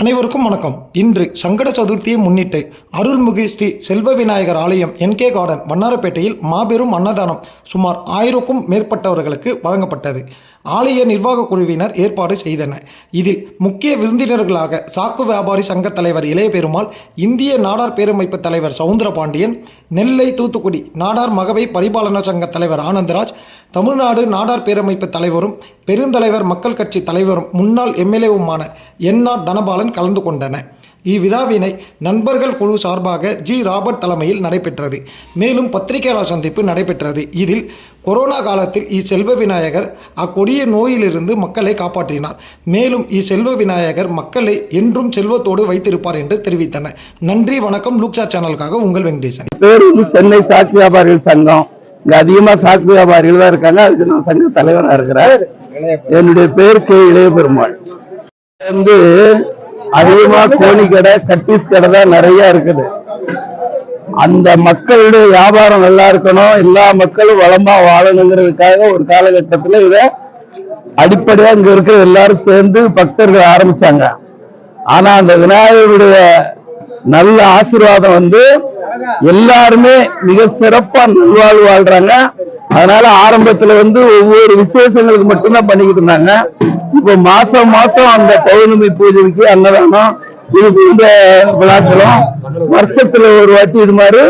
அனைவருக்கும் வணக்கம். இன்று சங்கட சதுர்த்தியை முன்னிட்டு அருள்மிகு ஸ்ரீ செல்வ விநாயகர் ஆலயம் என்கே கார்டன் வண்ணாரப்பேட்டையில் மாபெரும் அன்னதானம் சுமார் ஆயிரக்கும் மேற்பட்டவர்களுக்கு வழங்கப்பட்டது. ஆலய நிர்வாக குழுவினர் ஏற்பாடு செய்தனர் இதில் முக்கிய விருந்தினர்களாக சாக்கு வியாபாரி சங்க தலைவர் இளைய பெருமாள் இந்திய நாடார் பேரமைப்பு தலைவர் சவுந்தரபாண்டியன் நெல்லை தூத்துக்குடி நாடார் மகவை பரிபாலன சங்க தலைவர் ஆனந்தராஜ் தமிழ்நாடு நாடார் பேரமைப்பு தலைவரும் பெருந்தலைவர் மக்கள் கட்சி தலைவரும் முன்னாள் எம்எல்ஏவுமான என்ஆர் தனபாலன் கலந்து கொண்டனர் இவ்விழாவினை நண்பர்கள் குழு சார்பாக ஜி ராபர்ட் தலைமையில் நடைபெற்றது. மேலும் பத்திரிகையாளர் சந்திப்பு நடைபெற்றது. இதில் கொரோனா காலத்தில் இச்செல்வ விநாயகர் அக்கொடிய நோயிலிருந்து மக்களை காப்பாற்றினார். மேலும் இச்செல்வ விநாயகர் மக்களை என்றும் செல்வத்தோடு வைத்திருப்பார் என்று தெரிவித்தனர். நன்றி வணக்கம். லூக்சா சேனலுக்காக உங்கள் வெங்கடேசன். பேர் வந்து சென்னை சாக்கு வியாபாரிகள் சங்கம். இங்க அதிகமா சாக்கு வியாபாரிகள் தான் இருக்காங்க. அதுக்கு நான் சங்க தலைவரா இருக்கிறேன். என்னுடைய பேர் கே இளைய பெருமாள். வந்து அதிகமா கோழி கடை கட்டீஸ் கடை தான் நிறைய இருக்குது. அந்த மக்களுடைய வியாபாரம் நல்லா இருக்கணும் எல்லா மக்களும் வளமா வாழணுங்கிறதுக்காக ஒரு காலகட்டத்துல இத அடிப்படையா இங்க இருக்கிற எல்லாரும் சேர்ந்து பக்தர்கள் ஆரம்பிச்சாங்க. ஆனா அந்த விநாயகருடைய நல்ல ஆசீர்வாதம் வந்து எல்லாருமே மிக சிறப்பா நல்வாழ்வு வாழ்றாங்க. அதனால ஆரம்பத்துல வந்து ஒவ்வொரு விசேஷங்களுக்கு மட்டும்தான் பண்ணிக்கிட்டு இருந்தாங்க. இப்போ மாசம் மாசம் அந்த பௌர்ணமி பூஜைக்கு அன்னதானம் இது போன்ற விழாக்களும் வருஷத்துல ஒரு வாட்டி இது மாதிரி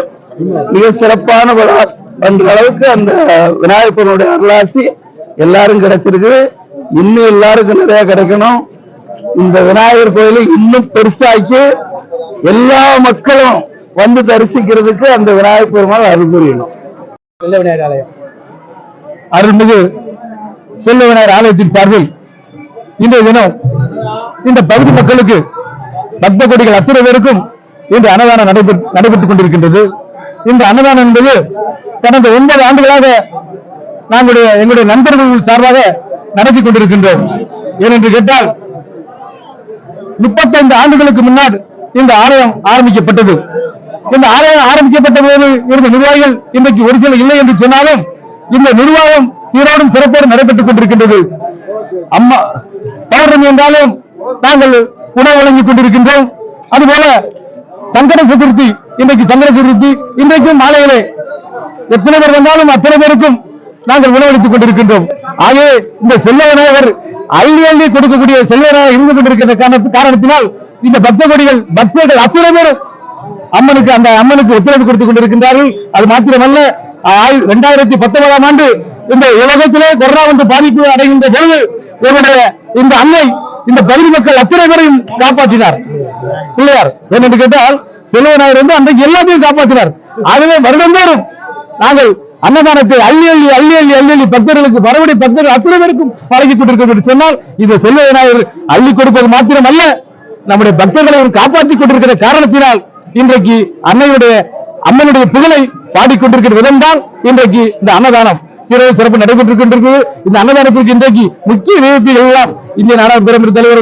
மிக சிறப்பான விழா. பண்ற அளவுக்கு அந்த விநாயகனுடைய அருளாசி எல்லாரும் கிடைச்சிருக்கு. இன்னும் எல்லாருக்கும் நிறைய கிடைக்கணும். இந்த விநாயகர் கோயிலை இன்னும் பெருசாக்கி எல்லா மக்களும் வந்து தரிசிக்கிறதுக்கு அந்த விநாயகர் பெருமாள் அருள் புரியணும். வெள்ள விநாயகர் ஆலயம். அருள்மிகு செல்ல விநாயகர் ஆலயத்தின் சார்பில் இன்றைய தினம் இந்த பகுதி மக்களுக்கு பக்த கொடிகள் அத்தனை பேருக்கும் இன்று அன்னதானம் நடைபெற் நடைபெற்றுக் கொண்டிருக்கின்றது. இந்த அன்னதானம் என்பது கடந்த ஒன்பது ஆண்டுகளாக நாங்களுடைய எங்களுடைய நண்பர்கள் சார்பாக நடத்தி கொண்டிருக்கின்றோம். ஏனென்று கேட்டால் முப்பத்தைந்து ஆண்டுகளுக்கு முன்னால் இந்த ஆலயம் ஆரம்பிக்கப்பட்டது. இந்த ஆலயம் ஆரம்பிக்கப்பட்ட போது இருந்த நிர்வாகிகள் இன்றைக்கு ஒரு சில இல்லை என்று சொன்னாலும் இந்த நிர்வாகம் சீரோடும் சிறப்போடும் நடைபெற்றுக் கொண்டிருக்கின்றது. அம்மா பௌர்ணமி என்றாலும் நாங்கள் உணவு வழங்கிக் கொண்டிருக்கின்றோம். அதுபோல சங்கர சதுர்த்தி இன்றைக்கு சங்கர சதுர்த்தி இன்றைக்கும் மாலையிலே எத்தனை பேர் வந்தாலும் அத்தனை பேருக்கும் நாங்கள் உணவளித்துக் கொண்டிருக்கின்றோம். ஆகவே இந்த செல்வ விநாயகர் அள்ளி அள்ளி கொடுக்கக்கூடிய செல்வ விநாயகர் இருந்து கொண்டிருக்கிற காரணத்தினால் இந்த பக்த கொடிகள் பக்தர்கள் அத்தனை பேரும் அம்மனுக்கு அந்த அம்மனுக்கு ஒத்துழைப்பு கொடுத்துக் கொண்டிருக்கின்றார்கள். அது மாத்திரமல்ல இரண்டாயிரத்தி பத்தொன்பதாம் ஆண்டு இந்த உலகத்திலே கொரோனா வந்து பாதிப்பு அடைகின்ற பொழுது இவருடைய இந்த அன்னை இந்த பகுதி மக்கள் அத்தனை பேரையும் காப்பாற்றினார். பிள்ளையார் ஏனென்று கேட்டால் செல்வநாயர் வந்து அன்றைக்கு எல்லாத்தையும் காப்பாற்றினார். ஆகவே வருடந்தோறும் நாங்கள் அன்னதானத்தை அள்ளி அள்ளி அள்ளி அள்ளி அள்ளி அள்ளி பக்தர்களுக்கு மறுபடி பக்தர்கள் அத்தனை பேருக்கும் பழகி கொண்டிருக்கிறோம் என்று சொன்னால் இது செல்வ விநாயகர் அள்ளி கொடுப்பது மாத்திரம் அல்ல நம்முடைய பக்தர்களை அவர் காப்பாற்றிக் கொண்டிருக்கிற காரணத்தினால் இன்றைக்கு அன்னையுடைய அம்மனுடைய புகழை பாடிக்கொண்டிருக்கிற விதம்தான் இன்றைக்கு இந்த அன்னதானம். சிறப்பு சிறப்பு நடைபெற்றுக் கொண்டிருக்கிறது இந்த அன்னதானத்திற்கு இன்றைக்கு முக்கிய விஐபிகள் எல்லாம் இந்திய பேரமைப்பு தலைவர்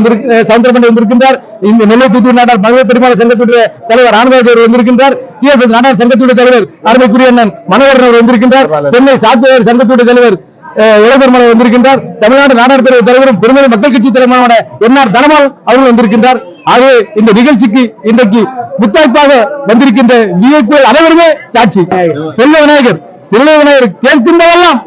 சவுந்தரமணி வந்திருக்கின்றார். இந்த நெல்லை தூத்துக்குடி நாடார் மதுரை பெருமாள் சங்கத்துடைய தலைவர் ஆனந்தராஜ் அவர் வந்திருக்கின்றார். டிஎஸ் நாடார் சங்கத்துடைய தலைவர் அருமைக்குரிய அண்ணன் மனோகரன் அவர் வந்திருக்கின்றார். சென்னை சாத்தியார் சங்கத்துடைய தலைவர் அஹ், இளம்பெருமாள் வந்திருக்கின்றார். தமிழ்நாடு பேரவை தலைவரும் பெருமதி மக்கள் கட்சி தலைவரான என்ஆர் தனபால் அவர்கள் வந்திருக்கின்றார். ஆகவே இந்த நிகழ்ச்சிக்கு இன்றைக்கு முத்தாய்ப்பாக வந்திருக்கின்ற விஐபிகள் அனைவருமே சாட்சி. செல்வ விநாயகர் செல்வ விநாயகர் கேட்கின்றவெல்லாம்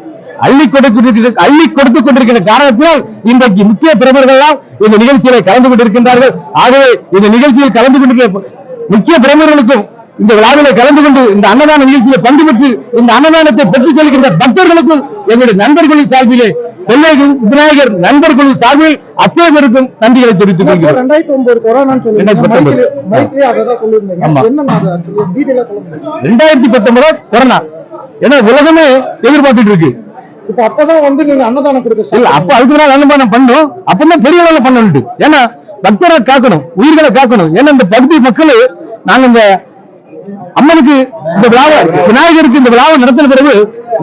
அள்ளி கொடுத்து அள்ளி கொடுத்துக் கொண்டிருக்கிற காரணத்தினால் இன்றைக்கு முக்கிய பிரமுகர்கள் எல்லாம் இந்த நிகழ்ச்சியில கலந்து கொண்டிருக்கின்றார்கள். ஆகவே இந்த நிகழ்ச்சியில் கலந்து கொண்டிருக்கிற முக்கிய பிரமுகர்களுக்கும் இந்த விழாவிலே கலந்து கொண்டு இந்த அன்னதான நிகழ்ச்சியில பங்கு பெற்று இந்த அன்னதானத்தை பெற்றுச் செல்கின்ற பக்தர்களுக்கும் எங்களுடைய நண்பர்களின் சார்பிலே செல்வ விநாயகர் நண்பர்களின் சார்பில் அத்தனை பேருக்கும் நன்றிகளை தெரிவித்துக் கொள்கிறேன் ஒன்பது சொல்ல ரெண்டாயிரத்தி பத்தொன்பது கொரோனா. ஏன்னா உலகமே எதிர்பார்த்துட்டு இருக்கு. இப்ப அப்பதான் வந்து நீங்க அன்னதானம் கொடுக்க இல்ல அப்ப அதுக்கு முன்னாடி அனுமானம் பண்ணோம் அப்பதான் பெரிய அளவுல பண்ணணும் ஏன்னா பக்தரை காக்கணும் உயிர்களை காக்கணும். ஏன்னா இந்த பகுதி மக்கள் நாங்க இந்த அம்மனுக்கு இந்த விழாவை விநாயகருக்கு இந்த விழாவை நடத்தின பிறகு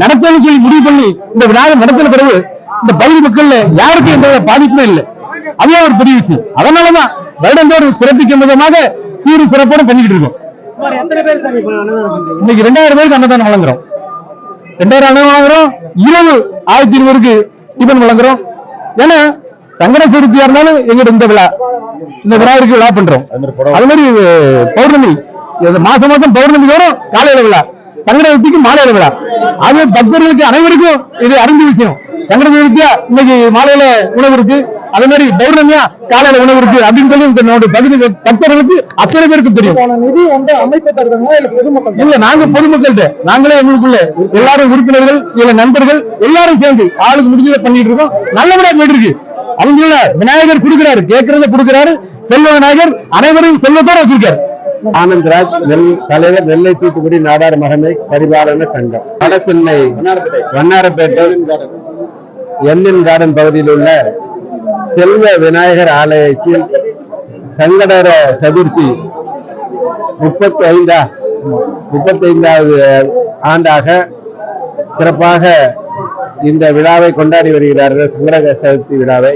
நடத்தணும்னு சொல்லி முடிவு பண்ணி இந்த விநாயகர் நடத்தின பிறகு இந்த பகுதி மக்கள்ல யாருக்கும் எந்த பாதிப்புமே இல்லை. அதுவே ஒரு பெரிய விஷயம். அதனாலதான் வருடந்தோறும் சிறப்பிக்கும் விதமாக சீரு சிறப்போட பண்ணிக்கிட்டு இருக்கோம். இன்னைக்கு ரெண்டாயிரம் பேருக்கு அன்னதானம் வழங்குறோம். ரெண்டாயிரம் அன்னதானம் வழங்குறோம் இரவு ஆயிரத்தி ஐநூறுக்கு டிபன் வழங்குறோம். ஏன்னா சங்கட சதுர்த்தியா இருந்தாலும் எங்கிட்ட இந்த விழா. இந்த விழாவிற்கு விழா பண்றோம். அது மாதிரி பௌர்ணமி. மாசம் மாசம் பௌர்ணமி தோறும் காலையில விழா. சங்கட சதுர்த்திக்கு மாலையில விழா. அது பக்தர்களுக்கு அனைவருக்கும் இது அறிந்த விஷயம். சங்கட சதுர்த்தியா இன்னைக்கு மாலையில உணவு இருக்கு. அதே மாதிரி பௌர்ணமியா காலையில உணவு இருக்கு அப்படின்னு சொல்லி இந்த நம்முடைய பகுதி பக்தர்களுக்கு அத்தனை பேருக்கு தெரியும். இதுக்கான நிதி வந்து அமைப்பு தருவாங்களா இல்ல பொதுமக்கள் இல்ல நாங்க பொதுமக்கள்கிட்ட. நாங்களே எங்களுக்குள்ள எல்லாரும் உறுப்பினர்கள் இல்ல நண்பர்கள் எல்லாரும் சேர்ந்து ஆளுக்கு முடிஞ்சதை பண்ணிட்டு இருக்கோம். நல்லபடியா போயிட்டு இருக்கு. அவங்க விநாயகர் கொடுக்கிறாரு கேட்கறத கொடுக்கிறாரு செல்வ விநாயகர் அனைவரையும் செல்வத்தோட வச்சிருக்காரு. ஆனந்த்ராஜ் நெல் தலைவர் நெல்லை தூத்துக்குடி நாடார் மகமை பரிபாலன சங்கம். வடசென்னை வண்ணாரப்பேட்டை எல்லின் கார்டன் பகுதியில் உள்ள செல்வ விநாயகர் ஆலயத்தில் சங்கடர சதுர்த்தி முப்பத்தி ஐந்தா முப்பத்தி ஐந்தாவது ஆண்டாக சிறப்பாக இந்த விழாவை கொண்டாடி வருகிறார்கள் சங்கடர சதுர்த்தி விழாவை.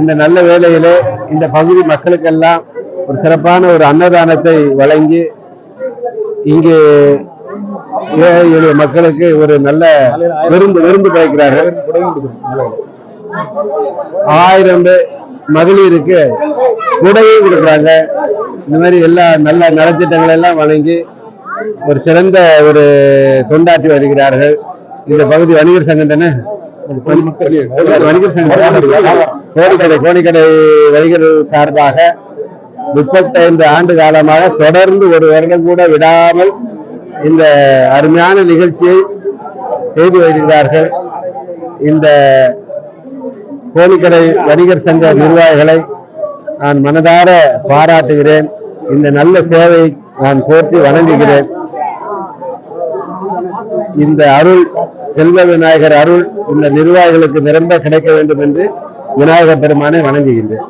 இந்த நல்ல வேளையிலே இந்த பகுதி மக்களுக்கெல்லாம் ஒரு சிறப்பான ஒரு அன்னதானத்தை வழங்கி இங்கு ஏழை எளிய மக்களுக்கு ஒரு நல்ல விருந்து விருந்து படைக்கிறார்கள். ஆயிரம் பேர் மகளிருக்கு உடையும் கொடுக்குறாங்க. இந்த மாதிரி எல்லா நல்ல நலத்திட்டங்கள் எல்லாம் வழங்கி ஒரு சிறந்த ஒரு தொண்டாற்றி வருகிறார்கள். இந்த பகுதி வணிகர் சங்கம் தானே? வணிகர் சங்கம் கோடிக்கடை கோடிக்கடை வணிகர் சார்பாக முப்பத்தைந்து ஆண்டு காலமாக தொடர்ந்து ஒரு வருடம் கூட விடாமல் இந்த அருமையான நிகழ்ச்சியை செய்து வருகிறார்கள். இந்த கோழிக்கடை வணிகர் சங்க நிர்வாகிகளை நான் மனதார பாராட்டுகிறேன். இந்த நல்ல சேவை நான் போற்றி வணங்குகிறேன். இந்த அருள் செல்வ விநாயகர் அருள் இந்த நிர்வாகிகளுக்கு நிரம்ப கிடைக்க வேண்டும் என்று விநாயகர் பெருமானை வணங்குகின்றேன்.